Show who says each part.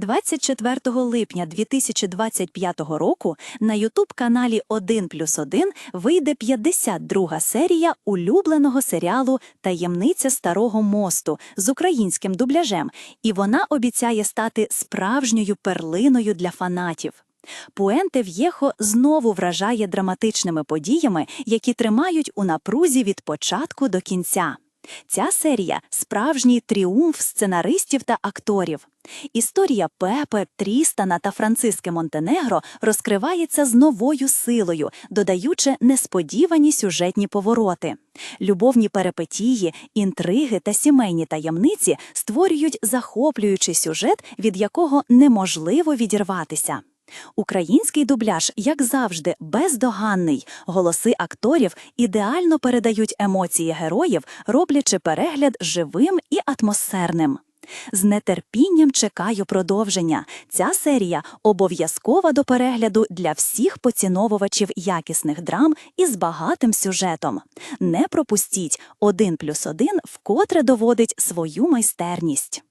Speaker 1: 24 липня 2025 року на Ютуб-каналі 1 плюс 1 вийде 52 серія улюбленого серіалу Таємниця Старого мосту з українським дубляжем, і вона обіцяє стати справжньою перлиною для фанатів. Пуенте В'єхо знову вражає драматичними подіями, які тримають у напрузі від початку до кінця. Ця серія справжній тріумф сценаристів та акторів. Історія Пепе, Трістана та Франциски Монтенегро розкривається з новою силою, додаючи несподівані сюжетні повороти. Любовні перипетії, інтриги та сімейні таємниці створюють захоплюючий сюжет, від якого неможливо відірватися. Український дубляж, як завжди, бездоганний. Голоси акторів ідеально передають емоції героїв, роблячи перегляд живим і атмосферним. З нетерпінням чекаю продовження. Ця серія обов'язкова до перегляду для всіх поціновувачів якісних драм із багатим сюжетом. Не пропустіть «1 плюс 1» вкотре доводить свою майстерність.